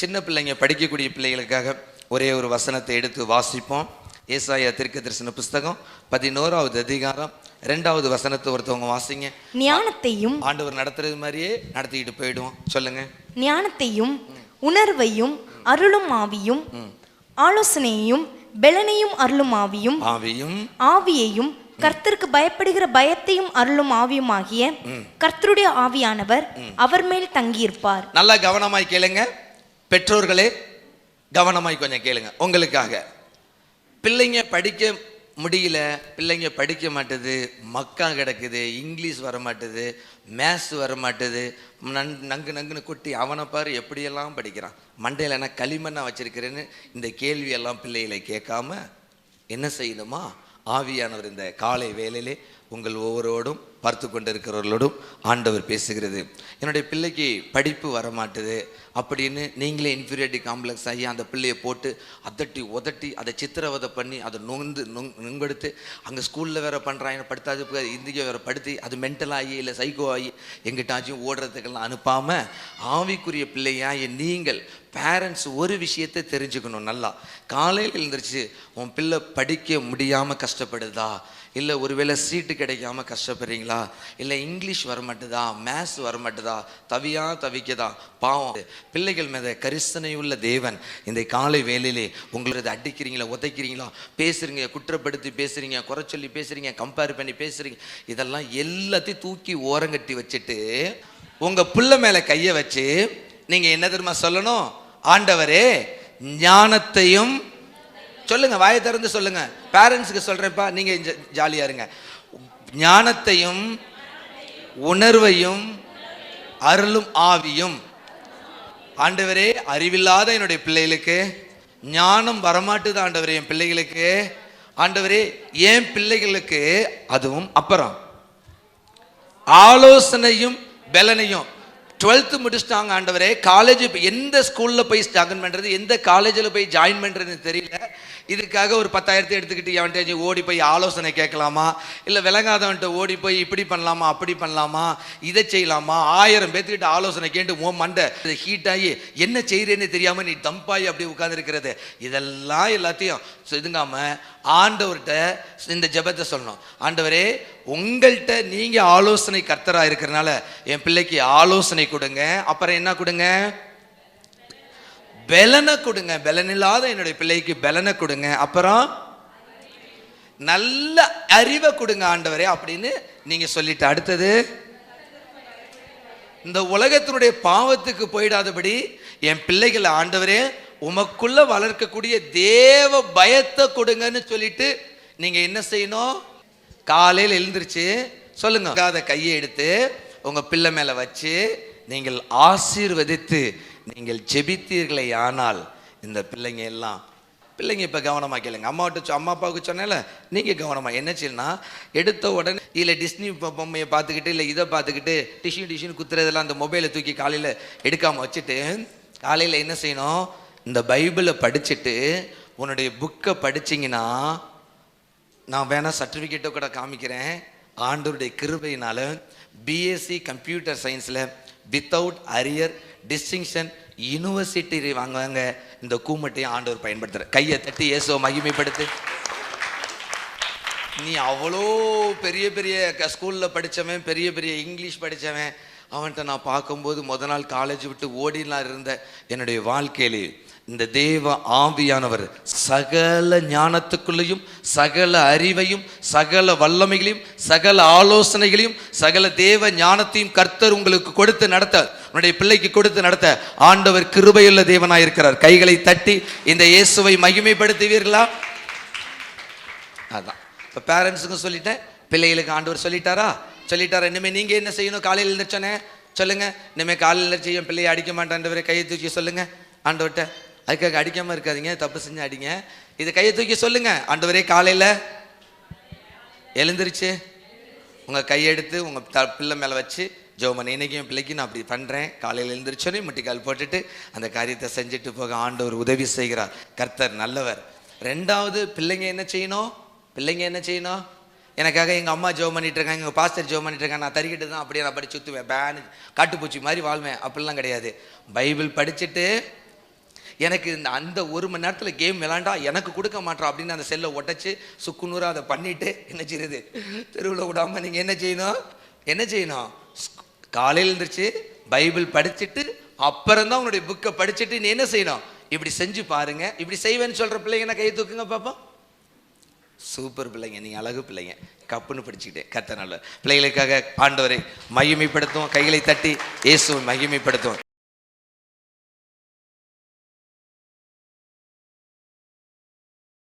சின்ன பிள்ளைங்க படிக்கக்கூடிய பிள்ளைகளுக்காக ஒரே ஒரு வசனத்தை எடுத்து வாசிப்போம். ஏசாயா தீர்க்க தரிசன புஸ்தகம் பதினோராவது அதிகாரம் ரெண்டாவது வசனத்தை ஒருத்தவங்க வாசிங்க. ஞானத்தையும் ஆண்டவர் நடத்துறது மாதிரியே நடத்திக்கிட்டு போயிடுவோம். சொல்லுங்க. ஞானத்தையும் உணர்வையும் அருளும் ஆவியும் ஆலோசனையையும் பெலனையும் அருளும் ஆவியும் ஆவியும். ஆவியையும் கர்த்தருக்கு பயப்படுகிற பயத்தையும் அருளும் ஆவியுமாகிய கர்த்தருடைய ஆவியானவர் அவர் மேல் தங்கியிருப்பார். நல்லா கவனமாய் கேளுங்க. பெற்றோர்களே கவனமாய் கொஞ்சம் கேளுங்க. உங்களுக்காக. பிள்ளைங்க படிக்க முடியல பிள்ளைங்க படிக்க மாட்டுது மக்கா கிடக்குது இங்கிலீஷ் வர மாட்டுது மேத்ஸ் வர மாட்டுது நன் நங்கு நங்குன்னு குட்டி அவனை பாரு எப்படியெல்லாம் படிக்கிறான். மண்டையில் என்ன களிமண்ணா வச்சிருக்கிறேன்னு இந்த கேள்வியெல்லாம் பிள்ளைகளை கேட்காம என்ன செய்யணுமா? ஆவியானவர் இந்த காலை வேலையிலே உங்கள் ஒவ்வொருவரோடும் பார்த்து கொண்டிருக்கிறவர்களோடும் ஆண்டவர் பேசுகிறது. என்னுடைய பிள்ளைக்கு படிப்பு வர மாட்டுது அப்படின்னு நீங்களே இன்ஃபீரியாரிட்டி காம்ப்ளெக்ஸ் ஆகி அந்த பிள்ளையை போட்டு அதட்டி உதட்டி அதை சித்திரவதை பண்ணி அதை நொந்து நொங் நுங்கெடுத்து அங்கே ஸ்கூலில் வேறு பண்ணுறாங்க படுத்தாது இந்திய வேற படுத்தி அது மென்டலாகி இல்லை சைக்கோ ஆகி எங்கிட்டாச்சும் ஓடுறதுக்கெல்லாம் அனுப்பாமல் ஆவிக்குரிய பிள்ளையாக நீங்கள் பேரண்ட்ஸ் ஒரு விஷயத்தை தெரிஞ்சுக்கணும் நல்லா. காலையில் எழுந்திரிச்சு உன் பிள்ளை படிக்க முடியாமல் கஷ்டப்படுதா? இல்லை ஒருவேளை சீட்டு கிடைக்காம கஷ்டப்படுறீங்களா? இல்லை இங்கிலீஷ் வர மாட்டுதா மேத்ஸ் வர மாட்டுதா தவியா தவிக்கதா? பாவம். பிள்ளைகள் மீத கரிசனையுள்ள தேவன். இந்த காலை வேலையிலே உங்களது அடிக்கிறீங்களா உதைக்கிறீங்களா? பேசுறீங்க குற்றப்படுத்தி பேசுறீங்க குறை சொல்லி பேசுறீங்க கம்பேர் பண்ணி பேசுறீங்க. இதெல்லாம் எல்லாத்தையும் தூக்கி ஓரங்கட்டி வச்சுட்டு உங்கள் பிள்ளை மேலே கையை வச்சு நீங்கள் என்ன தெரியுமா சொல்லணும்? ஆண்டவரே ஞானத்தையும் சொல்லுங்க வாயை திறந்து சொல்லுங்கள் பேரண்ட்ஸுக்கு சொல்கிறேன்ப்பா நீங்கள் ஜாலியாக இருங்க. ஞானத்தையும் உணர்வையும் அருளும் ஆவியும். ஆண்டவரே அறிவில்லாத என்னுடைய பிள்ளைகளுக்கு ஞானம் வரமாட்டுது ஆண்டவரே என் பிள்ளைகளுக்கு. ஆண்டவரே என் பிள்ளைகளுக்கு அதுவும் அப்புறம். ஆலோசனையும் பலனையும். டுவெல்த்து முடிச்சிட்டாங்க ஆண்டவரே. காலேஜ் எந்த ஸ்கூலில் போய் ஜாயின் பண்ணுறது எந்த காலேஜில் போய் ஜாயின் பண்ணுறதுன்னு தெரியல. இதுக்காக ஒரு பத்தாயிரத்தை எடுத்துக்கிட்டு அவன்கிட்ட ஓடி போய் ஆலோசனை கேட்கலாமா? இல்லை விளங்காதவன்ட்ட ஓடி போய் இப்படி பண்ணலாமா அப்படி பண்ணலாமா? இதை செய்யலாமா? ஆயிரம் பேர்த்துக்கிட்ட ஆலோசனை கேட்டு ஓ மண்டை ஹீட் ஆகி என்ன செய்கிறேன்னு தெரியாமல் நீ தம்பாயி அப்படி உட்காந்துருக்கிறது இதெல்லாம் எல்லாத்தையும் இதுங்காமல் ஆண்டவர்கிட்ட இந்த ஜெபத்தை சொல்லணும். ஆண்டவரே உங்கள்கிட்ட நீங்கள் ஆலோசனை கர்த்தராக இருக்கிறனால என் பிள்ளைக்கு ஆலோசனை கொடுங்க. அப்புறம் என்ன கொடுங்க? பலனை கொடுங்க. பலன் இல்லாத என்னுடைய பிள்ளைக்கு பலனை கொடுங்க. அப்புறம் நல்ல அறிவை கொடுங்க ஆண்டவரே அப்படின்னு நீங்க சொல்லிட்டு அடுத்தது இந்த உலகத்தினுடைய பாவத்துக்கு போயிடாதபடி என் பிள்ளைகளை ஆண்டவரே உமக்குள்ள வளர்க்கக்கூடிய தேவ பயத்தை கொடுங்கன்னு சொல்லிட்டு நீங்க என்ன செய்யணும்? காலையில் எழுந்திருச்சு சொல்லுங்க. அதை கையை எடுத்து உங்க பிள்ளை மேல வச்சு நீங்கள் ஆசீர்வதித்து நீங்கள் ஜெபித்தீர்களே ஆனால் இந்த பிள்ளைங்க எல்லாம் பிள்ளைங்க இப்போ கவனமாக கேளுங்க. அம்மாவிட்ட அம்மா அப்பாவுக்கு சொன்னேன்ல நீங்கள் கவனமாக என்ன செய்யணும்னா எடுத்த உடனே இல்லை டிஸ்னி பொம்மையை பார்த்துக்கிட்டு இல்லை இதை பார்த்துக்கிட்டு டிஷ்யூ டிஷ்யூன்னு குத்துறதெல்லாம் அந்த மொபைலை தூக்கி காலையில் எடுக்காமல் வச்சுட்டு காலையில் என்ன செய்யணும்? இந்த பைபிளை படிச்சுட்டு உன்னுடைய புக்கை படிச்சீங்கன்னா நான் வேணால் சர்டிஃபிகேட்டை கூட காமிக்கிறேன். ஆண்டவருடைய கிருபையினால் பிஎஸ்சி கம்ப்யூட்டர் சயின்ஸில் வித்தவுட் அரியர் டிஸ்டிங்ஷன் யூனிவர்சிட்டி வாங்குவாங்க. இந்த கூமட்டையும் ஆண்டவர் பயன்படுத்துகிற கையை தட்டி இயேசுவை மகிமைப்படுத்து. நீ அவ்வளோ பெரிய பெரிய ஸ்கூலில் படித்தவன் பெரிய பெரிய இங்கிலீஷ் படித்தவன் அவன்கிட்ட நான் பார்க்கும்போது முத நாள் காலேஜ் விட்டு ஓடிலாம் இருந்த என்னுடைய வாழ்க்கையிலே இந்த தேவ ஆவியானவர் சகல ஞானத்துக்குள்ளேயும் சகல அறிவையும் சகல வல்லமைகளையும் சகல ஆலோசனைகளையும் சகல தேவ ஞானத்தையும் கர்த்தர் உங்களுக்கு கொடுத்து நடத்த உன்னுடைய பிள்ளைக்கு கொடுத்து நடத்த ஆண்டவர் கிருபையுள்ள தேவனாக இருக்கிறார். கைகளை தட்டி இந்த இயேசுவை மகிமைப்படுத்துவீர்களா? அதான். இப்போ பேரண்ட்ஸுக்கும் சொல்லிட்டேன் பிள்ளைகளுக்கு ஆண்டவர் சொல்லிட்டாரா? சொல்லிட்டார் இனிமேல் நீங்கள் என்ன செய்யணும்? காலையில் எழுந்திரிச்சோன்னே சொல்லுங்கள் இனிமேல் காலையில் எழுந்திரிச்சு என் பிள்ளையை அடிக்க மாட்டேன்றவரை கையை தூக்கி சொல்லுங்கள் ஆண்டவர்கிட்ட அதுக்காக அடிக்காமல் இருக்காதீங்க தப்பு செஞ்சு அடிங்க. இது கையை தூக்கி சொல்லுங்கள் ஆண்டவரே காலையில் எழுந்திரிச்சு உங்கள் கையெடுத்து உங்கள் த பிள்ளை மேலே வச்சு ஜோமன் இன்னைக்கு என் பிள்ளைக்கு நான் அப்படி பண்ணுறேன் காலையில் எழுந்திரிச்சோன்னே முட்டிக்கால் போட்டுட்டு அந்த காரியத்தை செஞ்சுட்டு போக ஆண்டவர் உதவி செய்கிறார். கர்த்தர் நல்லவர். ரெண்டாவது பிள்ளைங்க என்ன செய்யணும்? பிள்ளைங்க என்ன செய்யணும்? எனக்காக எங்கள் அம்மா ஜோ பண்ணிட்டு இருக்காங்க எங்கள் பாஸ்டர் ஜோ பண்ணிட்டு இருக்காங்க நான் தறிக்கிட்டு தான் அப்படியே நான் படி சுற்றுவேன் பேனு காட்டுப்பூச்சி மாதிரி வாழ்வேன். அப்படிலாம் கிடையாது. பைபிள் படிச்சுட்டு எனக்கு இந்த அந்த ஒரு மணி நேரத்தில் கேம் விளாண்டா எனக்கு கொடுக்க மாட்டோம் அப்படின்னு அந்த செல்லை ஒட்டச்சு சுக்குநூறாக அதை பண்ணிட்டு என்ன செய்யுது தெருவில் விடாமல் நீங்கள் என்ன செய்யணும்? என்ன செய்யணும்? காலையில் இருந்துச்சு பைபிள் படிச்சுட்டு அப்புறம் தான் உன்னுடைய புக்கை படிச்சுட்டு நீ என்ன செய்யணும்? இப்படி செஞ்சு பாருங்க. இப்படி செய்வேன்னு சொல்கிற பிள்ளைங்க என்ன கை தூக்குங்க பார்ப்போம் சூப்பர் பிள்ளைங்க நீ அழகு பிள்ளைங்க. கப்புன்னு படிச்சுக்கிட்டேன் கத்த நல்ல பிள்ளைகளுக்காக ஆண்டவரை மகிமைப்படுத்துவோம் கைகளை தட்டி இயேசுவை மகிமைப்படுத்துவோம்.